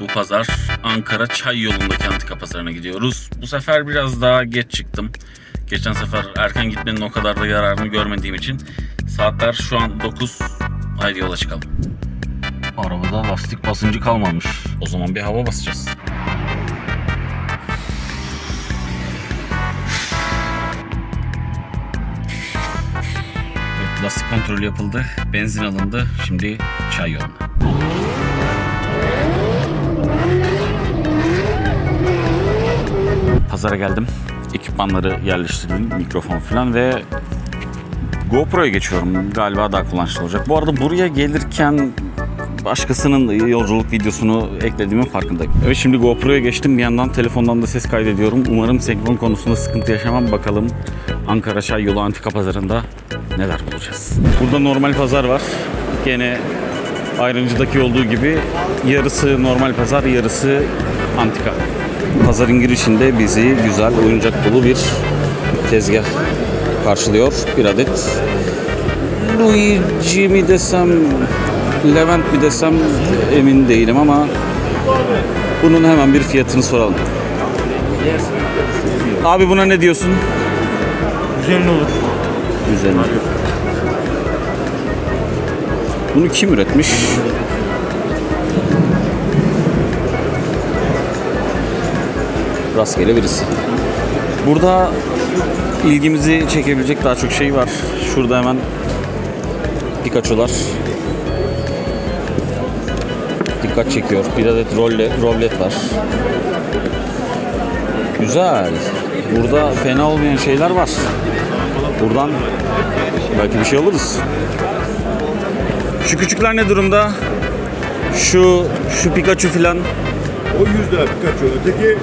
Bu pazar Ankara Çay yolundaki antika pazarına gidiyoruz. Bu sefer biraz daha geç çıktım. Geçen sefer erken gitmenin o kadar da yararını görmediğim için saatler şu an 9. Haydi yola çıkalım. Arabada lastik basıncı kalmamış. O zaman bir hava basacağız. Evet, lastik kontrolü yapıldı. Benzin alındı. Şimdi çay yoluna. Pazara geldim. Ekipmanları yerleştirdim. Mikrofon falan ve GoPro'ya geçiyorum. Galiba daha kullanışlı olacak. Bu arada buraya gelirken başkasının yolculuk videosunu eklediğimin farkındayım. Evet şimdi GoPro'ya geçtim. Bir yandan telefondan da ses kaydediyorum. Umarım senkron konusunda sıkıntı yaşamam. Bakalım Ankara Çay Yolu Antika Pazarı'nda neler bulacağız. Burada normal pazar var. Gene ayrıncıdaki olduğu gibi yarısı normal pazar, yarısı antika. Pazarın girişinde bizi güzel oyuncak dolu bir tezgah karşılıyor. Bir adet Luigi mi desem, Levent mi desem emin değilim ama bunun hemen bir fiyatını soralım. Abi buna ne diyorsun? Güzel olur. Üzerine. Bunu kim üretmiş? Rastgele birisi. Burada ilgimizi çekebilecek daha çok şey var. Şurada hemen Pikachu'lar. Dikkat çekiyor. Bir adet rolle, rollet var. Güzel. Burada fena olmayan şeyler var. Buradan belki bir şey alırız. Şu küçükler ne durumda? Şu şu Pikachu filan. O 100 lira Pikachu. Öteki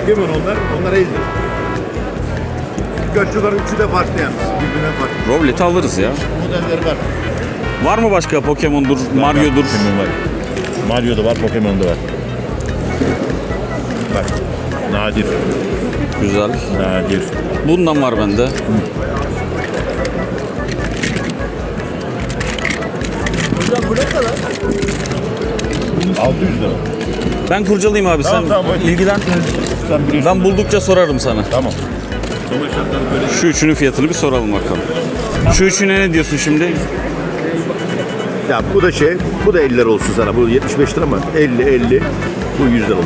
Pokemon onlar. Onlar 50 lira. Pikachu'ların üçü de farklı yalnız. Birbirinden farklı. Roblet'i alırız ya. Modelleri var. Var mı başka Pokemon'dur, Mario'dur? Pokemon var. Mario'da var, Pokemon'da var. Bak. Nadir. Güzel. Nadir. Bundan var bende. Hocam 600 lira. Ben kurcalayayım abi Tamam, sen tamam, ilgilen. Sen biliyorsun. Ben buldukça sorarım sana. Tamam. Şu üçünün fiyatını bir soralım bakalım. Şu üçüne ne diyorsun şimdi? Ya bu da şey, bu da 50 lira olsun sana. Bu 75 lira mı? 50, 50. Bu 100 lira olur.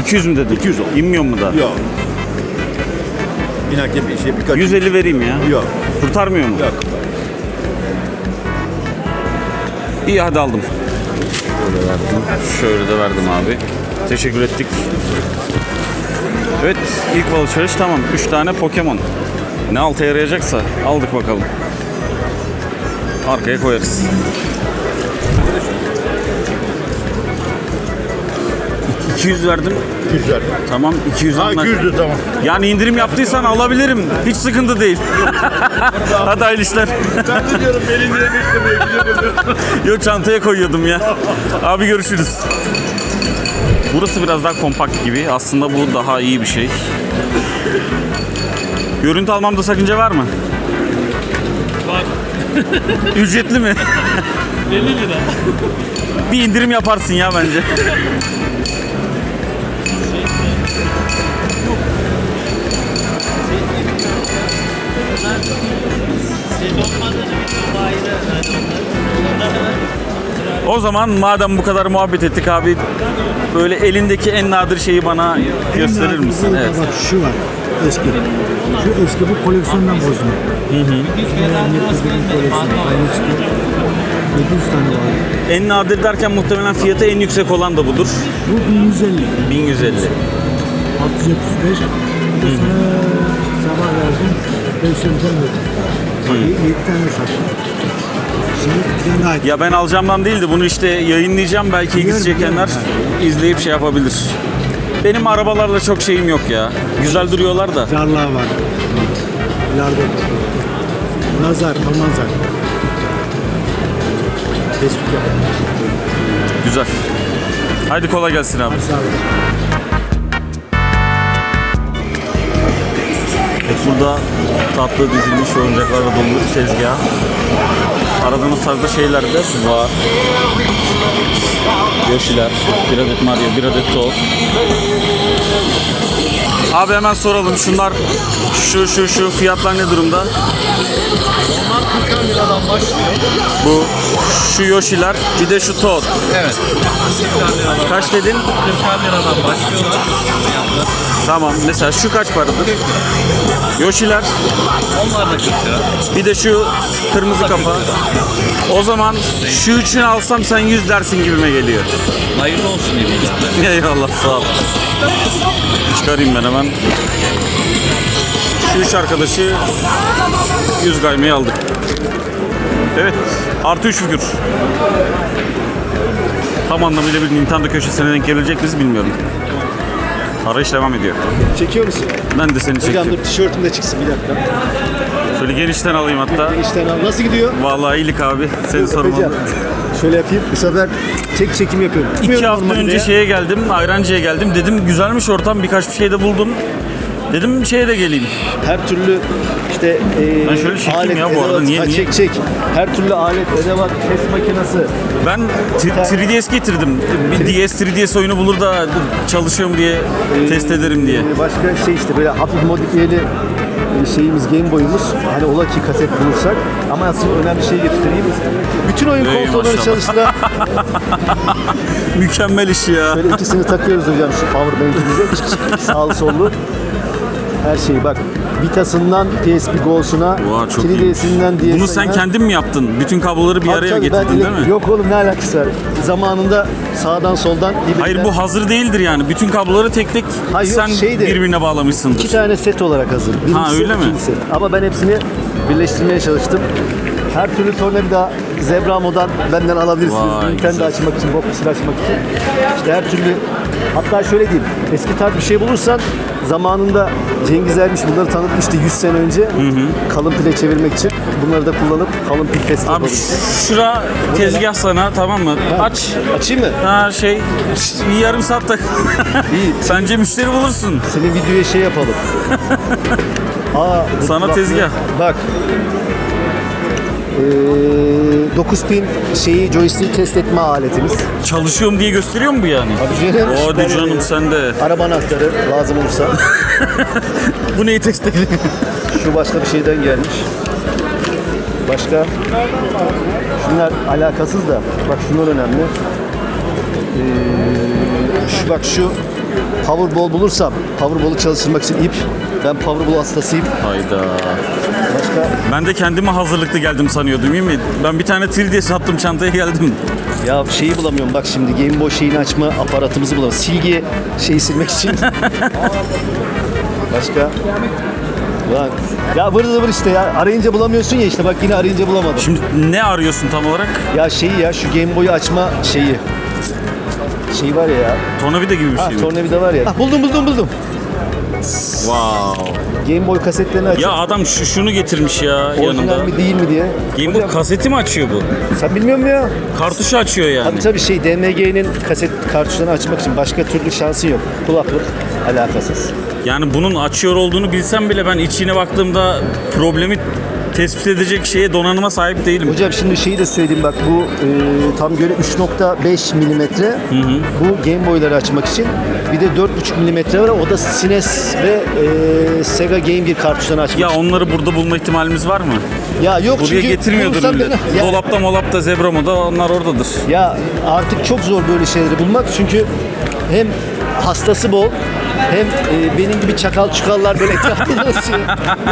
200 mü dedin? 200 ol. İnmiyor mu da? Yok. İnak bir şey, Pikachu. 150 vereyim ya. Yok. Kurtarmıyor mu? Yok. İyi hadi aldım. Şöyle verdim. Şöyle de verdim abi. Teşekkür ettik. Evet ilk alışveriş tamam. 3 tane Pokemon. Ne alta yarayacaksa aldık bakalım. Arkaya koyarız. ...200 verdim. 200 lira. Tamam 200 Ha anla- 200 lira tamam. Yani indirim yaptıysan alabilirim. Hiç sıkıntı değil. Hadi hayırlı işler. Ben de diyorum beni indiremiştim. Yok çantaya koyuyordum ya. Abi görüşürüz. Burası biraz daha kompakt gibi. Aslında bu daha iyi bir şey. Görüntü almamda sakınca var mı? Var. Ücretli mi? 50 lira. Bir indirim yaparsın ya bence. O zaman madem bu kadar muhabbet ettik abi böyle elindeki en nadir şeyi bana gösterir misin? Evet. Bak şu var eski. Şu eski bu koleksiyondan bozma. Hı hı. koleksiyonu. Aynı çıktı. 700 tane var. En nadir derken muhtemelen fiyatı en yüksek olan da budur. Bu 1150. 1150. 675. Bir de sana sabah verdim. 500 tane verdim. 7 tane sattım. Şimdi bir tane daha Ya ben alacağımdan değildi bunu işte yayınlayacağım belki ilgisi Biliyorum, çekenler izleyip şey yapabilir. Benim arabalarla çok şeyim yok ya. Güzel duruyorlar da. zarlar var. Lardo. Nazar, Almanzar. Tespit yapalım. Güzel. Haydi kolay gelsin abi. Sağ olun. Burada tatlı dizilmiş oyuncaklarla dolu bir tezgah. aradığınız tarzda şeyler de var. Yoshi'ler, bir adet Mario, bir adet Toad. Abi hemen soralım şunlar şu şu şu fiyatlar ne durumda? Onlar 40 liradan başlıyor. Bu şu Yoshi'ler bir de şu Toad. Evet. 40 liradan, Kaç dedin? 40 liradan başlıyorlar. Tamam mesela şu kaç paradır? Yoshi'ler Onlar da 40 lira. bir de şu kırmızı kafa. O zaman şu üçünü alsam sen 100 dersin gibime geliyor. Hayırlı olsun diyeyim. Eyvallah sağ ol. Çıkarayım ben hemen. Şu üç arkadaşı 100 gaymeyi aldık. Evet. Artı 3 figür. Tam anlamıyla bir Nintendo köşesine denk gelebilecek miyiz bilmiyorum. Arayış devam ediyor. Çekiyor musun? Ben de seni Hocam çekeyim. dur tişörtüm de çıksın bir dakika. Şöyle genişten alayım hatta. İşte nasıl gidiyor? Vallahi iyilik abi. Seni sormalı. Hocam, Şöyle yapayım. Bu sefer tek çekim yapıyorum. İki Tutmuyorum hafta normalde önce ya. şeye geldim, Ayrancı'ya geldim. Dedim güzelmiş ortam, birkaç bir şey de buldum. Dedim şeye de geleyim. her türlü işte e, Ben şöyle alet, ya bu arada. edevat- Niye- Ha, niye? Çek çek. Her türlü alet, edevat, test makinesi. Ben t- 3DS getirdim. Bir DS 3DS oyunu bulur da çalışıyor mu diye test ederim diye. Başka şey işte böyle hafif modifiyeli şeyimiz Game Boy'umuz. Hani ola ki kaset bulursak. Ama asıl önemli şeyi göstereyim. Oyun Ey konsolları maşallah. çalıştıran Mükemmel iş ya. Böyle ikisini takıyoruz hocam şu power bank'imize. Sağlı sollu. Her şeyi bak. Vitas'ından PSP Go'suna, Vay, çok iyiymiş. 3DS'inden DS'inden. Bunu sen kendin mi yaptın? Bütün kabloları bir araya getirdin değil mi? Yok oğlum ne alakası var? Zamanında sağdan soldan birbirinden- Hayır bu hazır değildir yani. Bütün kabloları tek tek Hayır, yok, sen şeydi. birbirine bağlamışsındır. İki tane set olarak hazır. Birinci Ha, set, öyle mi? ikinci set. Ama ben hepsini birleştirmeye çalıştım. Her türlü tornavida Zebramo'dan benden alabilirsiniz. Vay, Nintendo açmak için, Boxer açmak için. İşte her türlü hatta şöyle diyeyim. Eski tarz bir şey bulursan zamanında Cengiz Ermiş bunları tanıtmıştı 100 sene önce. Kalın pile çevirmek için. Bunları da kullanıp kalın pil testi Abi yapabiliriz. şura tezgah sana tamam mı? Aç. Açayım mı? Ha şey bir yarım saat tak. İyi. Bence müşteri bulursun. Senin videoya şey yapalım. Aa, bu Sana kulaklığı- tezgah. Bak. Ee, 9 pin şeyi joystick test etme aletimiz. Çalışıyorum diye gösteriyor mu bu yani? Abi canım. O hadi canım sen de. Araba anahtarı lazım olursa. Bu neyi test edin? Şu başka bir şeyden gelmiş. Başka? Şunlar alakasız da. Bak şunlar önemli. Ee, şu bak şu Powerball bulursam Powerball'u çalıştırmak için ip. Ben Powerball hastasıyım. Hayda. Başka Ben de kendime hazırlıklı geldim sanıyordum değil mi? Ben bir tane 3DS sattım çantaya geldim. Ya şeyi bulamıyorum bak şimdi Game Boy şeyini açma aparatımızı bulamıyorum. Silgi şeyi silmek için. Başka? Bak. Ya vır zıvır işte ya. Arayınca bulamıyorsun ya işte bak yine arayınca bulamadım. Şimdi ne arıyorsun tam olarak? Ya şeyi ya şu Game Boy'u açma şeyi. Şey var ya. Tornavida gibi bir Ha şey mi? tornavida var ya. Ah, buldum buldum buldum. Wow. Game Boy kasetlerini aç. Ya adam şu, şunu getirmiş ya Orijinal yanında. mi değil mi diye. Game Boy kaseti mi açıyor bu? Sen bilmiyor musun ya? Kartuşu açıyor yani. Tabii tabii şey DMG'nin kaset kartuşlarını açmak için başka türlü şansı yok. Kulaklık alakasız. Yani bunun açıyor olduğunu bilsem bile ben içine baktığımda problemi tespit edecek şeye donanıma sahip değilim. Hocam şimdi şeyi de söyleyeyim bak bu e, tam göre 3.5 milimetre bu Game Boy'ları açmak için bir de 4.5 milimetre var o da SNES ve e, Sega Game Gear kartuşlarını açmak Ya onları burada bulma ihtimalimiz var mı? Ya yok Buraya çünkü getirmiyordur millet. ben- ya, Dolapta molapta zebramoda onlar oradadır. ya artık çok zor böyle şeyleri bulmak çünkü hem hastası bol hem e, benim gibi çakal çukallar böyle etrafta dolaşıyor.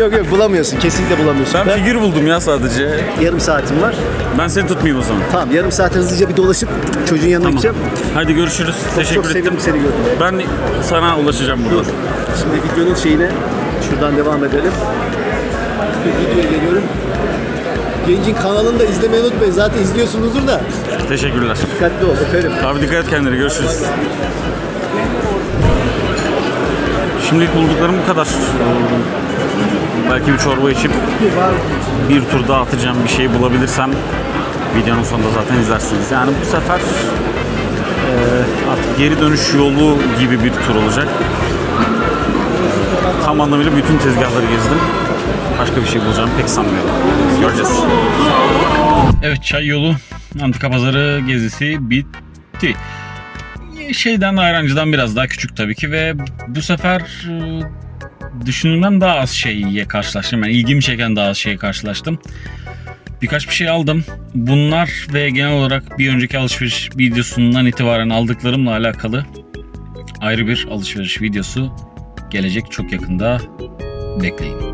yok yok bulamıyorsun kesinlikle bulamıyorsun. Ben figür buldum ya sadece. yarım saatim var. Ben seni tutmayayım o zaman. Tamam yarım saat hızlıca bir dolaşıp çocuğun yanına Tamam. gideceğim. Hadi görüşürüz. Teşekkür Çok ettim. sevindim seni gördüm. Ben sana ulaşacağım burada. Şimdi videonun şeyine şuradan devam edelim. Videoya geliyorum. Gencin kanalını da izlemeyi unutmayın. Zaten izliyorsunuzdur da. Teşekkürler. Dikkatli ol. Öperim. Abi dikkat et kendine. Görüşürüz. Şimdilik bulduklarım bu kadar. Belki bir çorba içip bir tur daha atacağım bir şey bulabilirsem videonun sonunda zaten izlersiniz. Yani bu sefer eee, artık geri dönüş yolu gibi bir tur olacak. Tam anlamıyla bütün tezgahları gezdim. Başka bir şey bulacağım pek sanmıyorum. Göreceğiz. Evet çay yolu antika pazarı gezisi bitti. Şeyden ayrancıdan biraz daha küçük tabii ki ve bu sefer e, düşündüğümden daha az şeyle karşılaştım. Yani ilgimi çeken daha az şeye karşılaştım. Birkaç bir şey aldım. Bunlar ve genel olarak bir önceki alışveriş videosundan itibaren aldıklarımla alakalı ayrı bir alışveriş videosu gelecek çok yakında bekleyin.